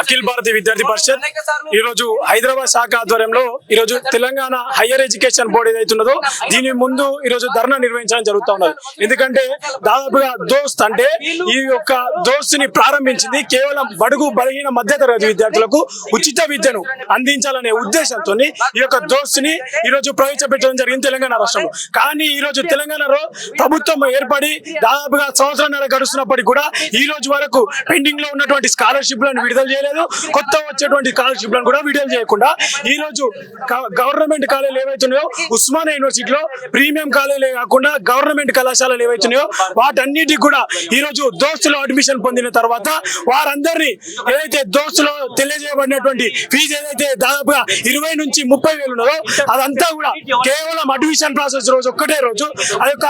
అఖిల్ భారతీయ విద్యార్థి పరిషత్ ఈ రోజు హైదరాబాద్ శాఖ ఆధ్వర్యంలో ఈ రోజు తెలంగాణ హయ్యర్ ఎడ్యుకేషన్ బోర్డు ఏదైతున్నదో దీని ముందు ఈ రోజు ధర్నా నిర్వహించడం జరుగుతా ఉన్నది. ఎందుకంటే దాదాపుగా దోస్త్ అంటే ఈ యొక్క దోస్తుని ప్రారంభించింది కేవలం బడుగు బలహీన మధ్య తరగతి విద్యార్థులకు ఉచిత విద్యను అందించాలనే ఉద్దేశంతో ఈ యొక్క దోస్తుని ఈ రోజు ప్రవేశపెట్టడం జరిగింది తెలంగాణ రాష్ట్రంలో. కానీ ఈ రోజు తెలంగాణలో ప్రభుత్వం ఏర్పడి దాదాపుగా సంవత్సరాల గడుస్తున్నప్పటికీ కూడా ఈ రోజు వరకు పెండింగ్లో ఉన్నటువంటి స్కాలర్షిప్లను విడుదల చేయలేదు కొత్త వచ్చేటువంటి స్కాలర్షిప్లను కూడా విడుదల చేయకుండా ఈ రోజు గవర్నమెంట్ కాలేజీలు ఏవైతున్నాయో ఉస్మానియా యూనివర్సిటీలో ప్రీమియం కాలేజీలే కాకుండా గవర్నమెంట్ కళాశాలలు ఏవైతున్నాయో వాటన్నిటికి కూడా ఈ రోజు దోస్తులో అడ్మిషన్ పొందిన తర్వాత వారందరినీ ఏదైతే దోస్తులో తెలియజేయబడినటువంటి ఫీజు ఏదైతే దాదాపుగా ఇరవై నుంచి ముప్పై వేలు ఉన్నదో అదంతా కూడా కేవలం అడ్మిషన్ ప్రాసెస్ రోజు ఒక్కటే రోజు ఆ యొక్క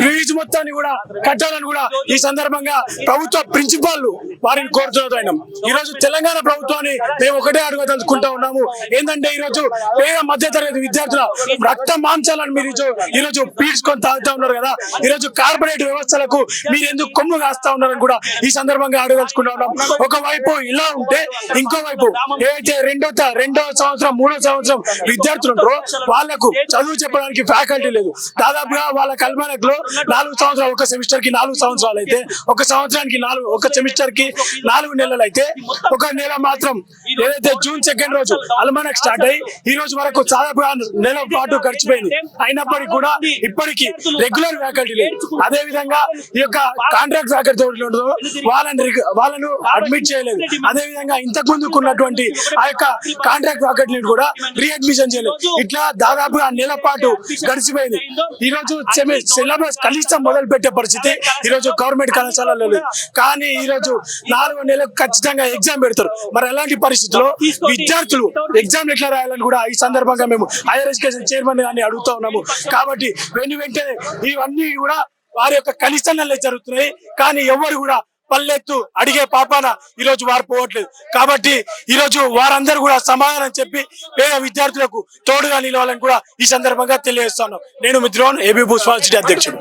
ఫీజు మొత్తాన్ని కూడా కట్టాలని కూడా ఈ సందర్భంగా ప్రభుత్వ ప్రిన్సిపాల్ వారిని కోరుతున్నాం. ఈ రోజు తెలంగాణ ప్రభుత్వాన్ని మేము ఒకటే అడగదలుచుకుంటా ఉన్నాము. ఏంటంటే ఈ రోజు పేద మధ్యతరగతి విద్యార్థుల రక్త మాంసాలను మీరు ఈ రోజు పీడ్చుకొని తాగుతా ఉన్నారు కదా. ఈ రోజు కార్పొరేట్ వ్యవస్థలకు మీరు ఎందుకు కొమ్ము కాస్తా ఉన్నారని కూడా ఈ సందర్భంగా అడగదలుచుకుంటా ఉన్నాం. ఒకవైపు ఇలా ఉంటే ఇంకో వైపు రెండో రెండో సంవత్సరం మూడో సంవత్సరం విద్యార్థులు ఉంటారో వాళ్ళకు చదువు చెప్పడానికి ఫ్యాకల్టీ లేదు. దాదాపుగా వాళ్ళ కల్పనలో నాలుగు సంవత్సరాలు ఒక సెమిస్టర్కి నాలుగు సంవత్సరాలు అయితే ఒక సంవత్సరానికి నాలుగు ఒక సెమిస్టర్కి నాలుగు నెలలు అయితే ఒక నెల మాత్రం ఏదైతే జూన్ సెకండ్ రోజు అల్మనక్ స్టార్ట్ అయ్యి ఈ రోజు వరకు దాదాపుగా నెల పాటు గడిచిపోయింది. అయినప్పటికీ కూడా ఇప్పటికీ రెగ్యులర్ ఫ్యాకల్టీ లేదు అదే విధంగా ఈ యొక్క కాంట్రాక్ట్ ఫ్యాకల్టీ ఉండదు వాళ్ళని వాళ్ళను అడ్మిట్ చేయలేదు. అదే విధంగా ఇంతకు ముందుకున్నటువంటి ఆ యొక్క కాంట్రాక్ట్ ఫ్యాకల్టీని కూడా రీఅడ్మిషన్ చేయలేదు. ఇట్లా దాదాపుగా నెల పాటు గడిచిపోయింది. ఈ రోజు సిలబస్ కనీసం మొదలు పెట్టే పరిస్థితి ఈ రోజు గవర్నమెంట్ కళాశాలలో లేదు. కానీ ఈ రోజు నాలుగు నెలలకు ఖచ్చితంగా ఎగ్జామ్ పెడతారు. మరి ఎలాంటి పరిస్థితి పరిస్థితుల్లో విద్యార్థులు ఎగ్జామ్ ఎట్లా రాయాలని కూడా ఈ సందర్భంగా మేము హైయర్ ఎడ్యుకేషన్ చైర్మన్ గారిని అడుగుతా ఉన్నాము. కాబట్టి వెను వెంటనే ఇవన్నీ కూడా వారి యొక్క కలిసన్నలే జరుగుతున్నాయి. కానీ ఎవరు కూడా పల్లెత్తు అడిగే పాపాన ఈ రోజు వారు పోవట్లేదు. కాబట్టి ఈ రోజు వారందరూ కూడా సమాధానం చెప్పి పేద విద్యార్థులకు తోడుగా నిలవాలని కూడా ఈ సందర్భంగా తెలియజేస్తాను నేను మిత్రోన్ ఏబీ భూస్వాల్ సిటీ అధ్యక్షుడు.